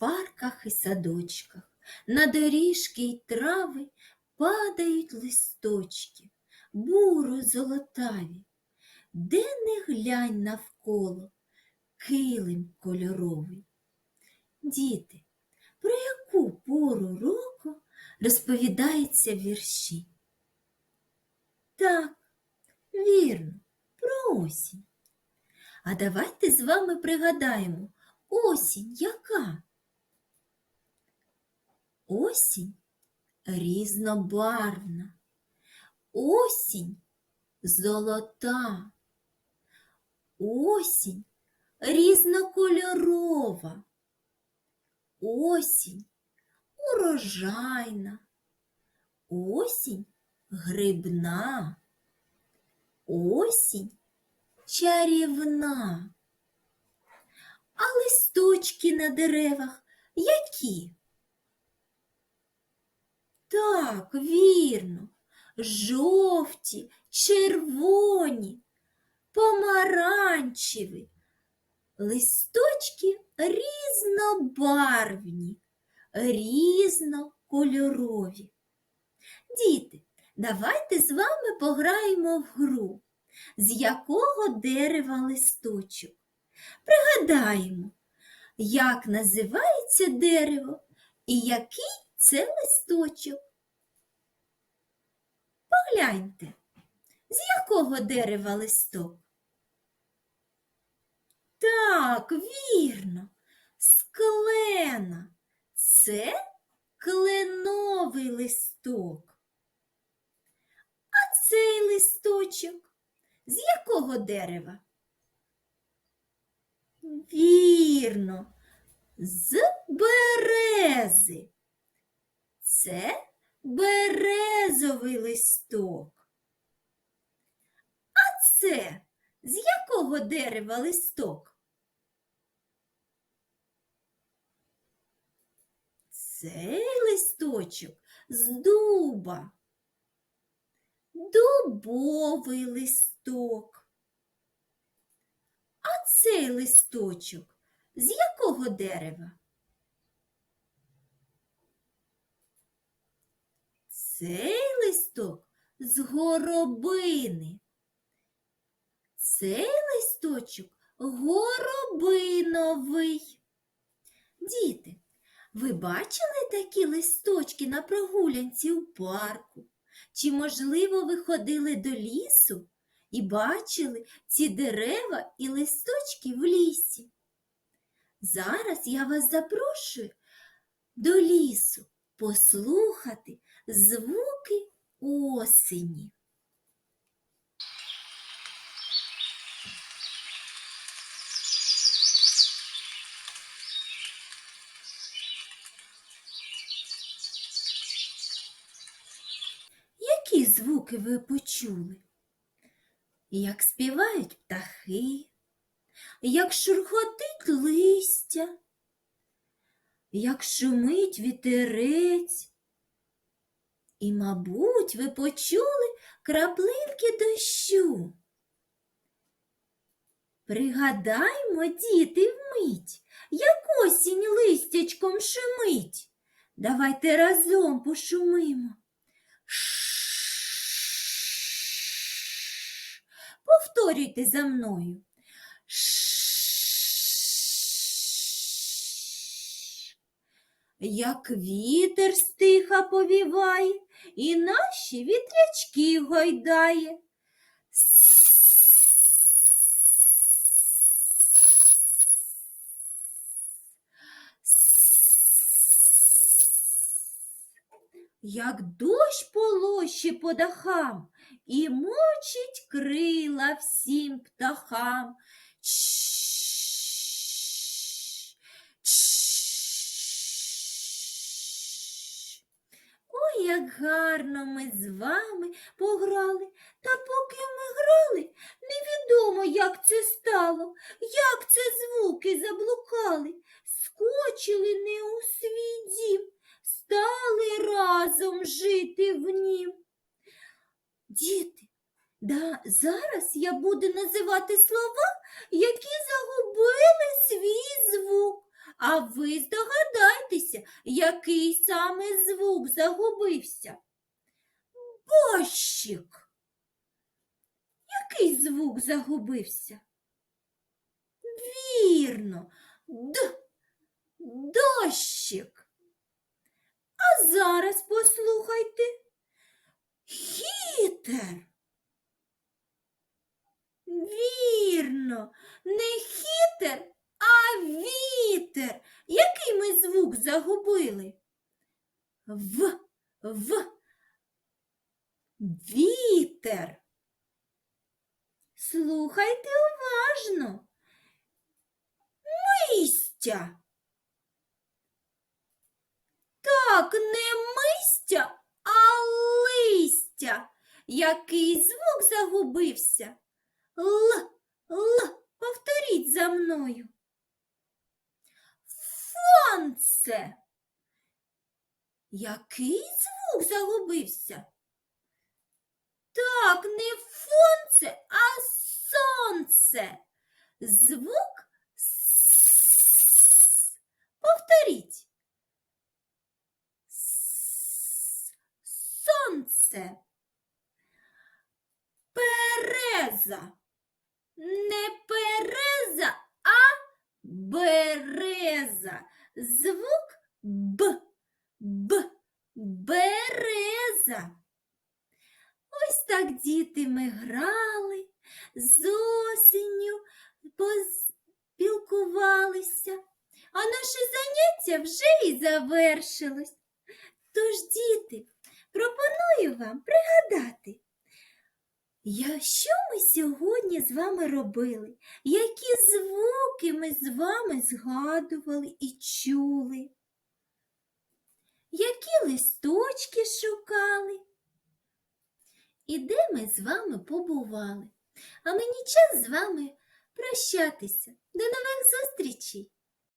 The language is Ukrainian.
парках і садочках, на доріжки й трави падають листочки, буро золотаві. Де не глянь навколо, килим кольоровий. Діти, про яку пору року розповідаються вірші? Так, вірно, про осінь. А давайте з вами пригадаємо, осінь яка? Осінь різнобарвна, осінь золота, осінь різнокольорова, осінь урожайна, осінь грибна, осінь чарівна. А листочки на деревах які? Так, вірно, жовті, червоні, помаранчеві. Листочки різнобарвні, різнокольорові. Діти, давайте з вами пограємо в гру, з якого дерева листочок. Пригадаємо, як називається дерево і який це листочок. Погляньте, з якого дерева листок? Так, вірно, з клена. Це кленовий листок. А цей листочок з якого дерева? Вірно, з берези. Це березовий листок. А це з якого дерева листок? Цей листочок з дуба. Дубовий листок. А цей листочок з якого дерева? Цей листок з горобини. Цей листочок горобиновий. Діти, ви бачили такі листочки на прогулянці у парку? Чи, можливо, ви ходили до лісу і бачили ці дерева і листочки в лісі? Зараз я вас запрошую до лісу послухати звуки осені. Які звуки ви почули? Як співають птахи, як шурхотить листя, як шумить вітерець. І, мабуть, ви почули краплинки дощу. Пригадаймо, діти, вмить, як осінь листячком шумить. Давайте разом пошумимо. Ш. Повторюйте за мною. Ш. Як вітер стиха повіває, і наші вітрячки гойдає. Як дощ полощі по дахам і мочить крила всім птахам. Як гарно ми з вами пограли, та поки ми грали, невідомо, як це стало, як це звуки заблукали, скочили не у свій дім, стали разом жити в нім. Діти, да, зараз я буду називати слова, які загубили свій. А ви здогадайтеся, який саме звук загубився? Борщик. Який звук загубився? Вірно, д, дощик. А зараз послухайте. Хітер. Вірно, не хітер, вітер. Який ми звук загубили? В, в, вітер. Слухайте уважно. Мистя. Так, не мистя, а листя. Який звук загубився? Л, л, повторіть за мною. Сонце. Який звук загубився? Так, не фонце, а сонце. Звук с. Повторіть. Сонце. Береза. Не переза, береза. Звук Б. Б. Береза. Ось так діти ми грали, з осінню поспілкувалися, а наше заняття вже і завершилось. Тож, діти, пропоную вам пригадати, я, що ми сьогодні з вами робили, які звуки ми з вами згадували і чули, які листочки шукали і де ми з вами побували. А мені час з вами прощатися. До нових зустрічей!